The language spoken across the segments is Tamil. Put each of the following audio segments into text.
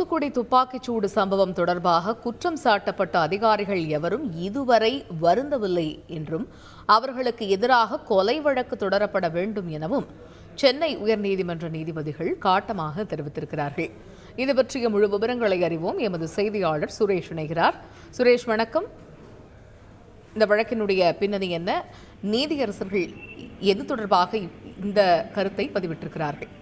தூத்துக்குடி துப்பாக்கிச்சூடு சம்பவம் தொடர்பாக குற்றம் சாட்டப்பட்ட அதிகாரிகள் எவரும் இதுவரை வருந்தவில்லை என்றும் அவர்களுக்கு எதிராக கொலை வழக்கு தொடரப்பட வேண்டும் எனவும் சென்னை உயர்நீதிமன்ற நீதிபதிகள் காட்டமாக தெரிவித்திருக்கிறார்கள். இது பற்றிய முழு விவரங்களை அறிவோம். எமது செய்தியாளர் சுரேஷ் இணைகிறார். சுரேஷ் வணக்கம். இந்த வழக்கினுடைய பின்னணி என்ன? நீதியரசர்கள் எது தொடர்பாக இந்த கருத்தை பதிவிட்டிருக்கிறார்கள்?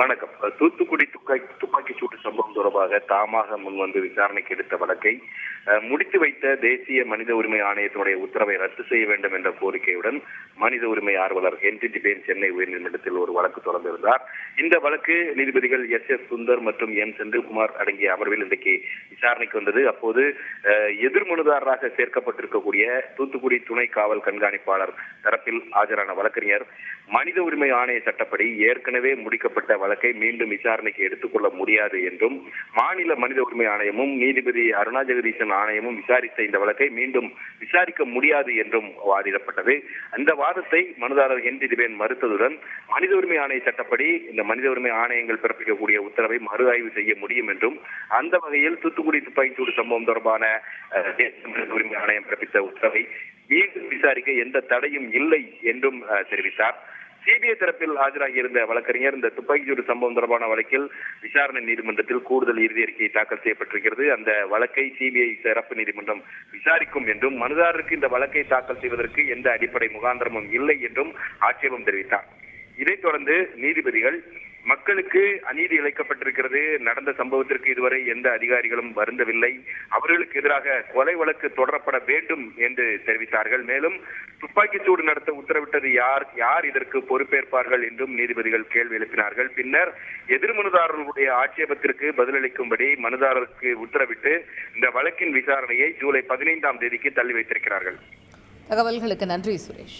வணக்கம். தூத்துக்குடி துப்பாக்கி துப்பாக்கி சூட்டு சம்பவம் தொடர்பாக தாமாக முன்வந்து விசாரணைக்கு எடுத்த வழக்கை முடித்து வைத்த தேசிய மனித உரிமை ஆணையத்தினுடைய உத்தரவை ரத்து செய்ய வேண்டும் என்ற கோரிக்கையுடன் மனித உரிமை ஆர்வலர் ஹென்றி டிபேன் சென்னை உயர்நீதிமன்றத்தில் ஒரு வழக்கு தொடர்ந்திருந்தார். இந்த வழக்கு நீதிபதிகள் எஸ். எஸ். சுந்தர் மற்றும் எம். செந்தில்குமார் அடங்கிய அமர்வில் இன்றைக்கு விசாரணைக்கு வந்தது. அப்போது எதிர்மனுதாரராக சேர்க்கப்பட்டிருக்கக்கூடிய தூத்துக்குடி துணை காவல் கண்காணிப்பாளர் தரப்பில் ஆஜரான வழக்கறிஞர் மனித உரிமை ஆணைய சட்டப்படி ஏற்கனவே முடிக்கப்பட்ட வழக்கை மீண்டும் விசாரணைக்கு எடுத்துக்கொள்ள முடியாது என்றும் மாநில மனித உரிமை ஆணையமும் நீதிபதி அருணா ஜெகதீசன் ஆணையமும் விசாரித்த இந்த வழக்கை மீண்டும் விசாரிக்க முடியாது என்றும் வாதிடப்பட்டது. அந்த வாதத்தை மனுதாரர் ஹென்றி திபேன் மறுத்ததுடன் மனித உரிமை ஆணைய சட்டப்படி இந்த மனித உரிமை ஆணையங்கள் பிறப்பிக்கக்கூடிய உத்தரவை மறு ஆய்வு செய்ய முடியும் என்றும் அந்த வகையில் தூத்துக்குடி துப்பாக்கிச்சூடு சம்பவம் தொடர்பான மனித உரிமை ஆணையம் பிறப்பித்த உத்தரவை மீண்டும் விசாரிக்க எந்த தடையும் இல்லை என்றும் தெரிவித்தார். சிபிஐ தரப்பில் ஆஜராகியிருந்த வழக்கறிஞர் இந்த துப்பாக்கிச்சூடு சம்பவம் தொடர்பான வழக்கில் விசாரணை நீதிமன்றத்தில் கூடுதல் இறுதி அறிக்கை தாக்கல் செய்யப்பட்டிருக்கிறது. அந்த வழக்கை சிபிஐ சிறப்பு நீதிமன்றம் விசாரிக்கும் என்றும் மனுதாரருக்கு இந்த வழக்கை தாக்கல் செய்வதற்கு எந்த அடிப்படை முகாந்திரமும் இல்லை என்றும் ஆட்சேபம் தெரிவித்தார். இதைத் தொடர்ந்து நீதிபதிகள் மக்களுக்கு அநீதி இழைக்கப்பட்டிருக்கிறது. நடந்த சம்பவத்திற்கு இதுவரை எந்த அதிகாரிகளும் வருந்தவில்லை. அவர்களுக்கு எதிராக கொலை வழக்கு தொடரப்பட வேண்டும் என்று தெரிவித்தார்கள். மேலும் துப்பாக்கிச்சூடு நடத்த உத்தரவிட்டது யார் யார் இதற்கு பொறுப்பேற்பார்கள் என்றும் நீதிபதிகள் கேள்வி எழுப்பினார்கள். பின்னர் எதிர்மனுதாரர்களுடைய ஆட்சேபத்திற்கு பதிலளிக்கும்படி மனுதாரருக்கு உத்தரவிட்டு இந்த வழக்கின் விசாரணையை ஜூலை பதினைந்தாம் தேதிக்கு தள்ளி வைத்திருக்கிறார்கள். தகவல்களுக்கு நன்றி சுரேஷ்.